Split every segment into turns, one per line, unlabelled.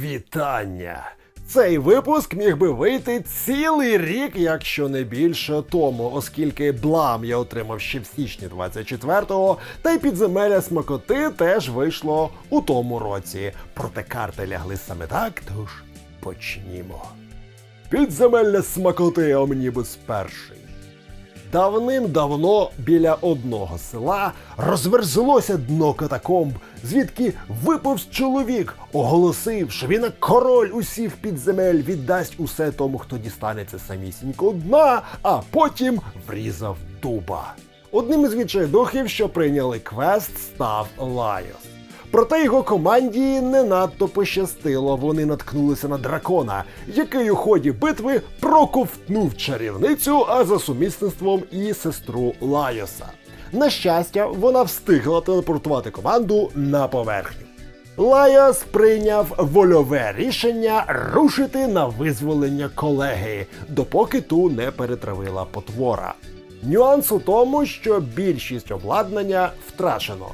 Вітання! Цей випуск міг би вийти цілий рік, якщо не більше тому, оскільки блам я отримав ще в січні 24-го, та й підземелля смакоти теж вийшло у тому році. Проте карти лягли саме так, тож почнімо. Підземелля смакоти Омнібус перший. Давним-давно біля одного села розверзлося дно катакомб, звідки виповз чоловік, оголосив, що він король усіх підземель віддасть усе тому, хто дістанеться самісінько дна, а потім врізав дуба. Одним із відчайдухів, що прийняли квест, став Лайос. Проте його команді не надто пощастило. Вони наткнулися на дракона, який у ході битви проковтнув чарівницю, а за сумісництвом і сестру Лайоса. На щастя, вона встигла телепортувати команду на поверхню. Лайос прийняв вольове рішення рушити на визволення колеги, допоки ту не перетравила потвора. Нюанс у тому, що більшість обладнання втрачено.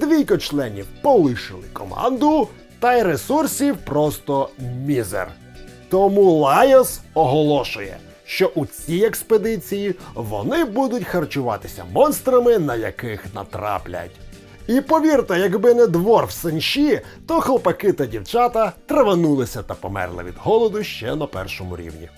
Двійко членів полишили команду, та й ресурсів просто мізер. Тому Лайос оголошує, що у цій експедиції вони будуть харчуватися монстрами, на яких натраплять. І повірте, якби не двор в сенші, то хлопаки та дівчата траванулися та померли від голоду ще на першому рівні.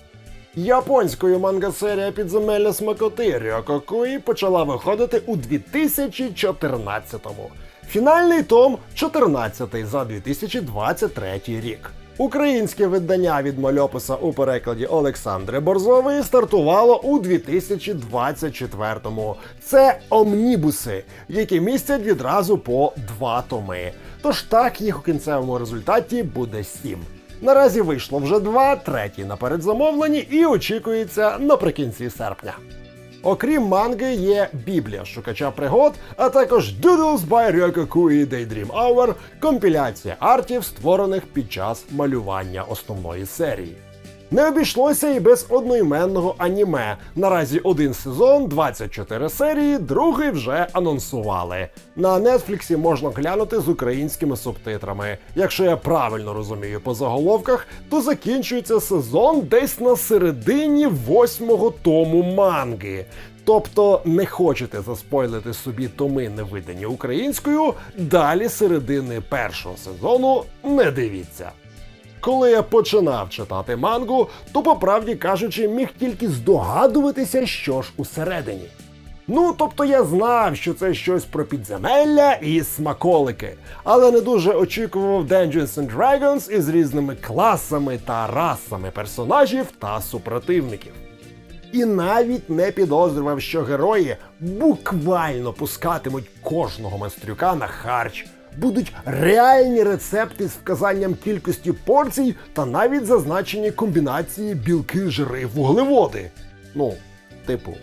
Японською манга-серія підземелля смакоти Рьококуї почала виходити у 2014-му. Фінальний том 14 за 2023 рік. Українське видання від мальописа у перекладі Олександри Борзової стартувало у 2024-му. Це омнібуси, які містять відразу по два томи. Тож так їх у кінцевому результаті буде сім. Наразі вийшло вже два, третій на передзамовленні і очікується наприкінці серпня. Окрім манги, є Біблія шукача пригод, а також Doodles by Ryokoku і Daydream Hour, компіляція артів, створених під час малювання основної серії. Не обійшлося і без одноіменного аніме. Наразі один сезон, 24 серії, другий вже анонсували. На Нетфліксі можна глянути з українськими субтитрами. Якщо я правильно розумію по заголовках, то закінчується сезон десь на середині восьмого тому манги. Тобто не хочете заспойлити собі томи невидані українською, далі середини першого сезону не дивіться. Коли я починав читати мангу, то, по правді кажучи, міг тільки здогадуватися, що ж усередині. Ну, тобто я знав, що це щось про підземелля і смаколики, але не дуже очікував Dungeons and Dragons із різними класами та расами персонажів та супротивників. І навіть не підозрював, що герої буквально пускатимуть кожного майстрюка на харч. Будуть реальні рецепти з вказанням кількості порцій та навіть зазначені комбінації білки, жири, вуглеводи. Ну, типу.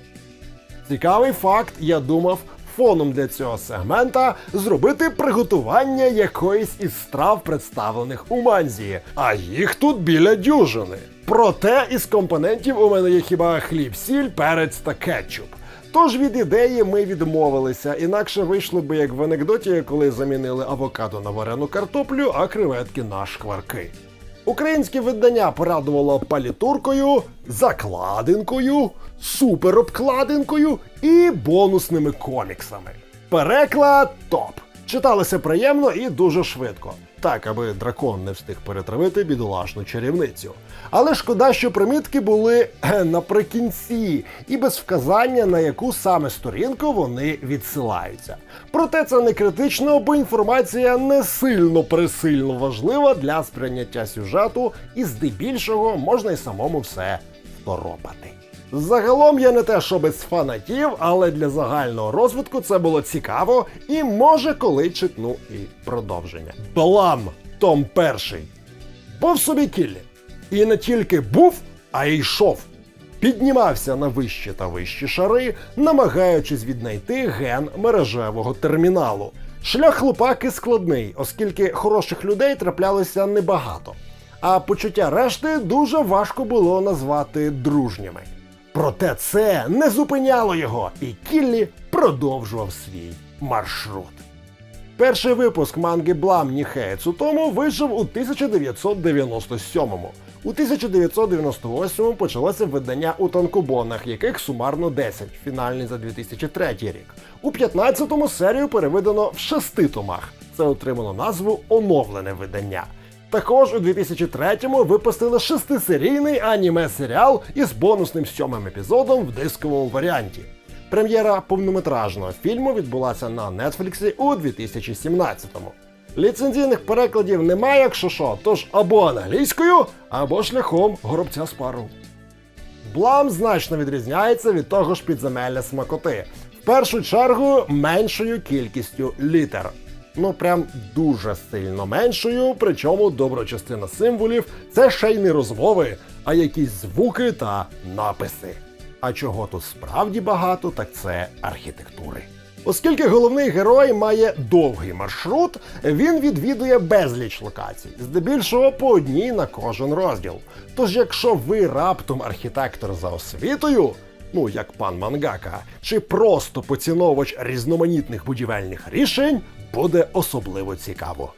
Цікавий факт, я думав, фоном для цього сегмента зробити приготування якоїсь із страв, представлених у манзі. А їх тут біля дюжини. Проте із компонентів у мене є хіба хліб, сіль, перець та кетчуп. Тож від ідеї ми відмовилися, інакше вийшло би як в анекдоті, коли замінили авокадо на варену картоплю, а креветки на шкварки. Українське видання порадувало палітуркою, закладинкою, суперобкладинкою і бонусними коміксами. Переклад топ. Читалося приємно і дуже швидко. Так, аби дракон не встиг перетравити бідолашну чарівницю. Але шкода, що примітки були е, наприкінці і без вказання на яку саме сторінку вони відсилаються. Проте це не критично, бо інформація не сильно присильно важлива для сприйняття сюжету, і здебільшого можна й самому все второпати. Загалом я не те, що без фанатів, але для загального розвитку це було цікаво і може коли читну і продовження. Блам, Том перший. Був собі кіллі. І не тільки був, а й йшов. Піднімався на вищі та вищі шари, намагаючись віднайти ген мережевого терміналу. Шлях хлопаки складний, оскільки хороших людей траплялося небагато. А почуття решти дуже важко було назвати дружніми. Проте це не зупиняло його, і Кіллі продовжував свій маршрут. Перший випуск манги Блам Ніхея Цутому вийшов у 1997-му. У 1998-му почалося видання у танкобонах, яких сумарно 10, фінальний за 2003 рік. У 15-му серію переведено в шести томах. Це отримало назву оновлене видання. Також у 2003-му випустили шестисерійний аніме-серіал із бонусним сьомим епізодом в дисковому варіанті. Прем'єра повнометражного фільму відбулася на Нетфліксі у 2017-му. Ліцензійних перекладів немає, якщо що, тож або англійською, або шляхом горобця спару. Блам значно відрізняється від того ж підземелля смакоти. В першу чергу меншою кількістю літер. Ну прям дуже сильно меншою, причому добра частина символів це ще й не розмови, а якісь звуки та написи. А чого тут справді багато, так це архітектури. Оскільки головний герой має довгий маршрут, він відвідує безліч локацій, здебільшого по одній на кожен розділ. Тож, якщо ви раптом архітектор за освітою, ну як пан Мангака, чи просто поціновувач різноманітних будівельних рішень, буде особливо цікаво.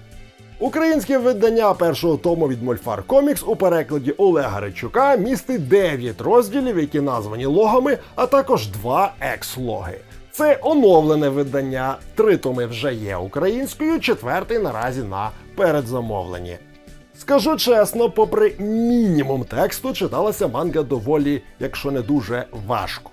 Українське видання першого тому від Мольфар Комікс у перекладі Олега Речука містить 9 розділів, які названі логами, а також два екс-логи. Це оновлене видання. Три томи вже є українською, четвертий наразі на передзамовленні. Скажу чесно, попри мінімум тексту, читалася манга доволі, якщо не дуже важко.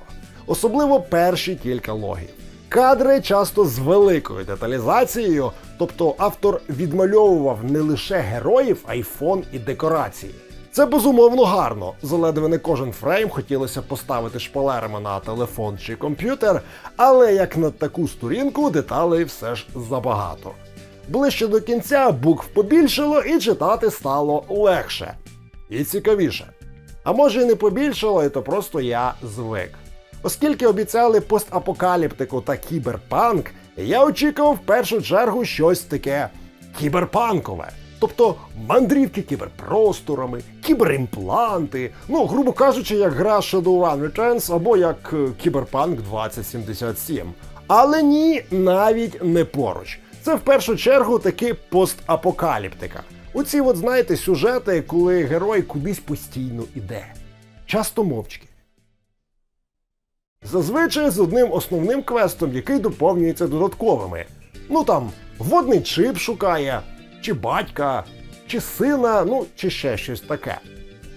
Особливо перші кілька логів. Кадри часто з великою деталізацією, тобто автор відмальовував не лише героїв, а й фон і декорації. Це безумовно гарно. Заледве не кожен фрейм хотілося поставити шпалерами на телефон чи комп'ютер, але як на таку сторінку деталей все ж забагато. Ближче до кінця букв побільшало і читати стало легше і цікавіше. А може і не побільшало, і то просто я звик. Оскільки обіцяли постапокаліптику та кіберпанк, я очікував в першу чергу щось таке кіберпанкове. Тобто мандрівки кіберпросторами, кіберимпланти, ну, грубо кажучи, як гра Shadowrun Returns або як е, Кіберпанк 2077. Але ні, навіть не поруч. Це в першу чергу таки постапокаліптика. Оці, от знаєте, сюжети, коли герой кудись постійно іде. Часто мовчки. Зазвичай з одним основним квестом, який доповнюється додатковими. Ну там водний чип шукає, чи батька, чи сина, ну чи ще щось таке.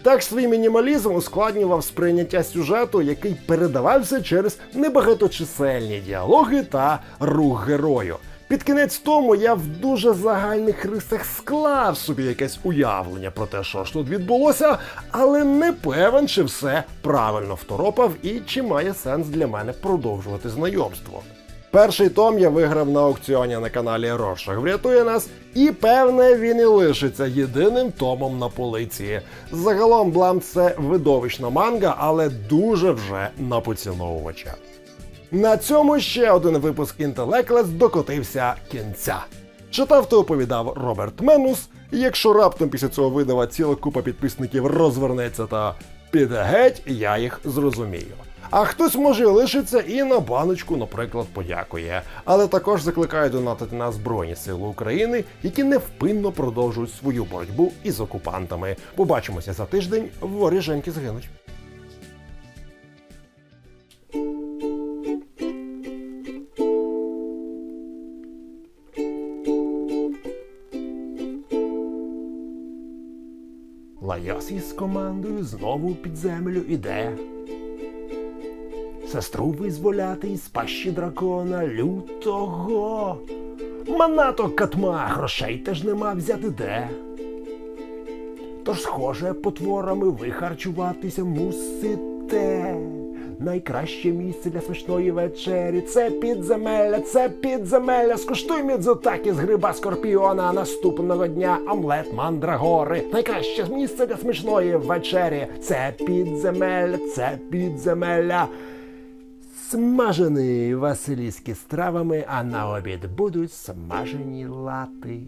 Так свій мінімалізм ускладнював сприйняття сюжету, який передавався через небагаточисельні діалоги та рух герою. Під кінець тому я в дуже загальних рисах склав собі якесь уявлення про те, що ж тут відбулося, але не певен, чи все правильно второпав і чи має сенс для мене продовжувати знайомство. Перший том я виграв на аукціоні на каналі Рошах врятує нас, і певне він і лишиться єдиним томом на полиці. Загалом Блам це видовищна манга, але дуже вже на поціновувача. На цьому ще один випуск Інтелеклес докотився кінця. Читав та оповідав Роберт Менус. Якщо раптом після цього видава ціла купа підписників розвернеться та піде геть, я їх зрозумію. А хтось може лишиться і на баночку, наприклад, подякує. Але також закликаю донатити на Збройні Сили України, які невпинно продовжують свою боротьбу із окупантами. Побачимося за тиждень, воріженьки згинуть. Лайос із командою знову під землю іде. Сестру визволяти із пащі дракона лютого. Манато катма, грошей теж нема взяти де. Тож, схоже, потворами ви харчуватися мусите. Найкраще місце для смачної вечері це підземелля, це підземелля. Скуштуй мідзотаки з гриба скорпіона наступного дня омлет мандрагори. Найкраще місце для смачної вечері це підземелля, це підземелля. Смажений василіски з травами, а на обід будуть смажені лати.